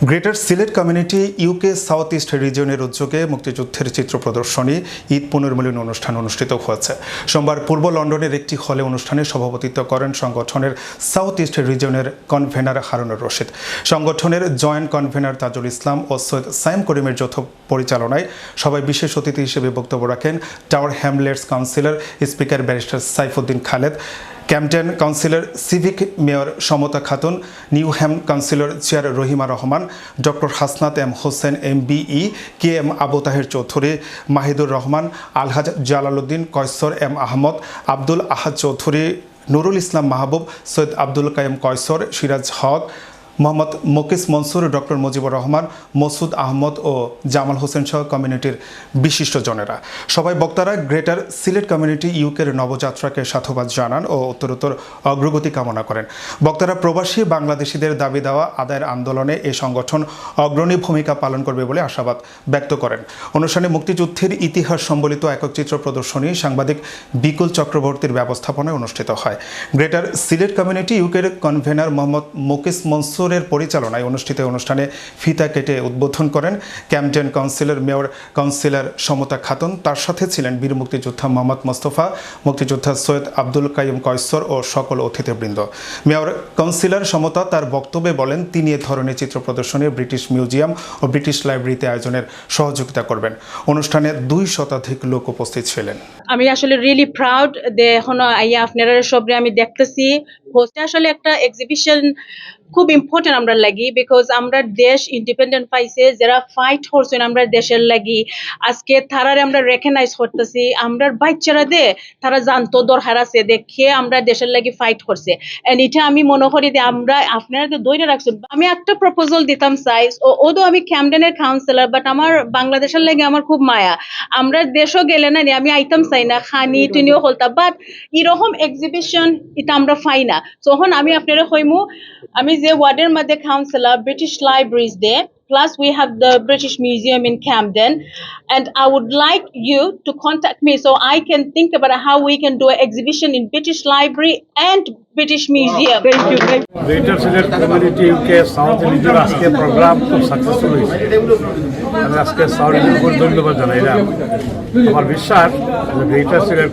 Greater Sylhet community UK south east রিজিয়নের উদ্যোগে মুক্তিযুদ্ধের চিত্র প্রদর্শনী ঈদ পুনর্মিলন অনুষ্ঠান অনুষ্ঠিত হয়েছে। সোমবার পূর্ব লন্ডনের একটি হলে অনুষ্ঠানে সভাপতিত্ব করেন সংগঠনের সাউথ ইস্ট রিজিয়নের কনভেনার হারুনুর রশিদ। সংগঠনের জয়েন্ট কনভেনার তাজুল ইসলাম ও সৈয়দ সাইম করিমের যৌথ পরিচালনায় সবাই বিশেষ অতিথি হিসেবে বক্তব্য রাখেন tower Hamlets councillor speaker barrister Saifuddin Khaled. Camden councillor civic mayor Samata Khatun, new Newham councillor chair Rahima Rahman, doctor Hasnat M Hossain M B E K M Abu Taher Chowdhury, Mahidur Rahman, Alhaj Jalaluddin Koysor M Ahmed, Abdul Ahad Chowdhury, Nurul Islam Mahbub, Syed Abdul Kayem Koysor Siraj Haque Mohammad Mukis Monsur, doctor Mujibur Rahman, Masud Ahmed ও জামাল হোসেন সহ কমিউনিটির বিশিষ্টজনেরা সবাই বক্তারা, greater Sylhet community ইউকের নবযাত্রাকে সাধুবাদ জানান ও উত্তরোত্তর অগ্রগতি কামনা করেন। বক্তারা, প্রবাসী বাংলাদেশিদের দাবি দেওয়া, আদায়ের আন্দোলনে এ সংগঠন অগ্রণী ভূমিকা পালন করবে বলে আশাবাদ ব্যক্ত করেন। অনুষ্ঠানে মুক্তিযুদ্ধের ইতিহাস সম্বলিত একক চিত্র প্রদর্শনী সাংবাদিক বিকুল চক্রবর্তীর ব্যবস্থাপনায় অনুষ্ঠিত হয়। গ্রেটার সিলেট কমিউনিটি ইউকের কনভেনার মোহাম্মদ মুকিস মনসুরের পরিচালনায় অনুষ্ঠিত অনুষ্ঠানে ফিতা কেটে উদ্বোধন করেন ক্যাম্পটেন কাউন্সিলর মেয়র কাউন্সিলর সমতা খাতুন। তার সাথে ছিলেন বীর মুক্তিযোদ্ধা মোহাম্মদ মোস্তফা, মুক্তিযোদ্ধা সৈয়দ আব্দুল কাইম কয়সর ও সকল অতিথিবৃন্দ। মেয়র কাউন্সিলর সমতা তার বক্তব্যে বলেন, তিনি এ ধরনের চিত্র প্রদর্শনী ব্রিটিশ মিউজিয়াম ও ব্রিটিশ লাইব্রেরিতে আয়োজনের সহযোগিতা করবেন। অনুষ্ঠানে দুই শতাধিক লোক উপস্থিত ছিলেন। আমি আসলে রিয়েলি প্রাউড যে এখনও আইয়া আপনারা সবরে আমি দেখতেছি। হোস্টে আসলে একটা এক্সিবিশন খুব ইম্পর্টেন্ট আমরা লাগি বিকজ আমরা দেশ ইন্ডিপেন্ডেন্ট পাইছে যারা ফাইট করছেন আমরা দেশের লাগি। আজকে তারারে আমরা রেকগনাইজ করতেছি আমরা বাচ্চারা দে তারা জানতো দরকার আছে দেখে আমরা দেশের লাগি ফাইট করছে। এন্ড এটা আমি মনে করি যে আমরা আপনারা তো দৈরে রাখছেন। আমি একটা প্রপোজাল দিতাম সাইজ ও ওদো আমি ক্যামডেনের কাউন্সিলর বাট আমার বাংলাদেশের লাগে আমার খুব মায়া। আমরা দেশও গেলে না নি, আমি আইতাম চাই না খানি টুনিও হলতা বাট এরকম এক্সিবিশন এটা আমরা পাই না। তখন আমি আপনারা কইমু আমি যে ওয়ার্ডের মধ্যে councillor British libraries they Plus, we have the British Museum in Camden, and I would like you to contact me so I can think about how we can do an exhibition in British Library and British Museum. Thank you. Greater Sylhet community UK south region আজকে programme খুব successful হয়েছে আমি আজকে south region ধন্যবাদ জানাইলাম আমার বিশ্বাস যে greater Sylhet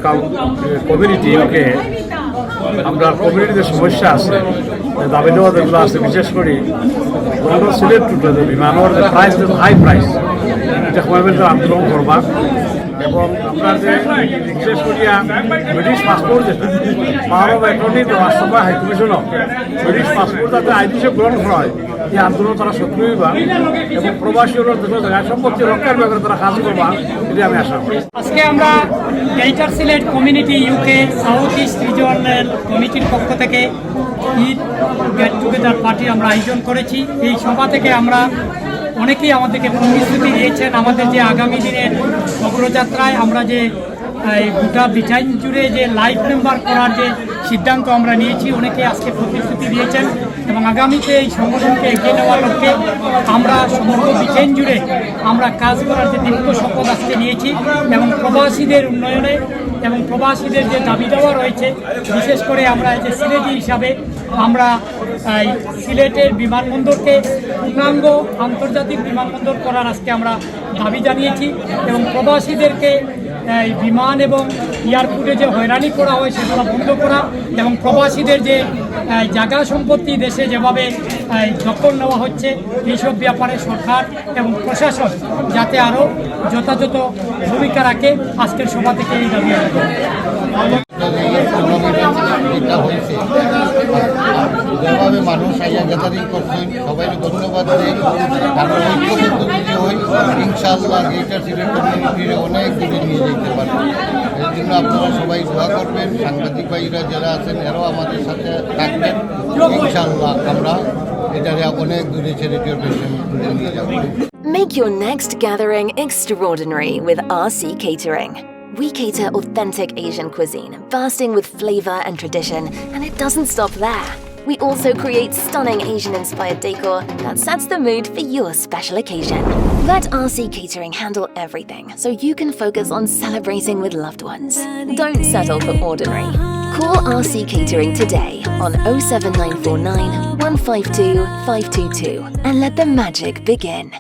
community UK আমরা কমিউনিটিতে সমস্যা আছে দাবি দেওয়া যেগুলো আছে, বিশেষ করে আমরা সিলেট টুটে যে বিমানের প্রাইস হাই প্রাইস এটা কমিউনিটির আন্দোলন করবা। এবং আমরা যে বিশেষ করিয়া ব্রিটিশ পাসপোর্ট যেটা পাওয়ার অ্যাটর্নি দেওয়ার হাইকমিশনক ব্রিটিশ পাসপোর্ট যাতে আইন হিসেবে গ্রহণ করা হয় এই আন্দোলন তারা সক্রিয় হইবা এবং প্রবাসী সম্পত্তি রক্ষার ব্যাপারে তারা কাজ করবা এটি আমি আশা করি। আজকে আমরা greater Sylhet community UK south east regional কমিটির পক্ষ থেকে ঈদ গেট টুগেদার পার্টি আমরা আয়োজন করেছি। এই সভা থেকে আমরা অনেকেই আমাদেরকে প্রতিশ্রুতি দিয়েছেন। আমাদের যে আগামী দিনের অগ্রযাত্রায় আমরা যে গোটা ব্রিটাইন জুড়ে যে লাইফ মেম্বার করার যে সিদ্ধান্ত আমরা নিয়েছি, অনেকে আজকে প্রতিশ্রুতি দিয়েছেন এবং আগামীতে এই সংগঠনকে এগিয়ে নেওয়ার লক্ষ্যে আমরা সমগ্র ব্রিটেন জুড়ে আমরা কাজ করার যে দীর্ঘ শপথ আজকে নিয়েছি এবং প্রবাসীদের উন্নয়নে এবং প্রবাসীদের যে দাবি দেওয়া রয়েছে, বিশেষ করে আমরা যে সিলেটি হিসাবে আমরা সিলেটের বিমানবন্দরকে পূর্ণাঙ্গ আন্তর্জাতিক বিমানবন্দর করার আজকে আমরা দাবি জানিয়েছি এবং প্রবাসীদেরকে এই বিমান এবং এয়ারপোর্টে যে হয়রানি করা হয় সেগুলো বন্ধ করা এবং প্রবাসীদের যে জায়গা সম্পত্তি দেশে যেভাবে এই, দখল নেওয়া হচ্ছে এইসব ব্যাপারে সরকার এবং প্রশাসন যাতে আরও যথাযথ ভূমিকা রাখে আজকের সভা থেকে এই দাবি যেভাবে মানুষ আইয়া গ্যাদারিং করছেন সবাই ধন্যবাদ দিই। আমরা অনেক দূরে নিয়ে যেতে পারব। এর জন্য আপনারা সবাই দোয়া করবেন। সাংবাদিক ভাইরা যারা আছেন এরাও আমাদের সাথে থাকবেন ইনশাআল্লাহ আমরা এটারে অনেক দূরে ছেড়ে নিয়ে যাবো Make your next gathering extraordinary with RC Catering. We cater authentic Asian cuisine, bursting with flavor and tradition, and it doesn't stop there. We also create stunning Asian inspired decor that sets the mood for your special occasion. Let RC Catering handle everything so you can focus on celebrating with loved ones. Don't settle for ordinary. Call RC Catering today on 07949 152 522 and let the magic begin.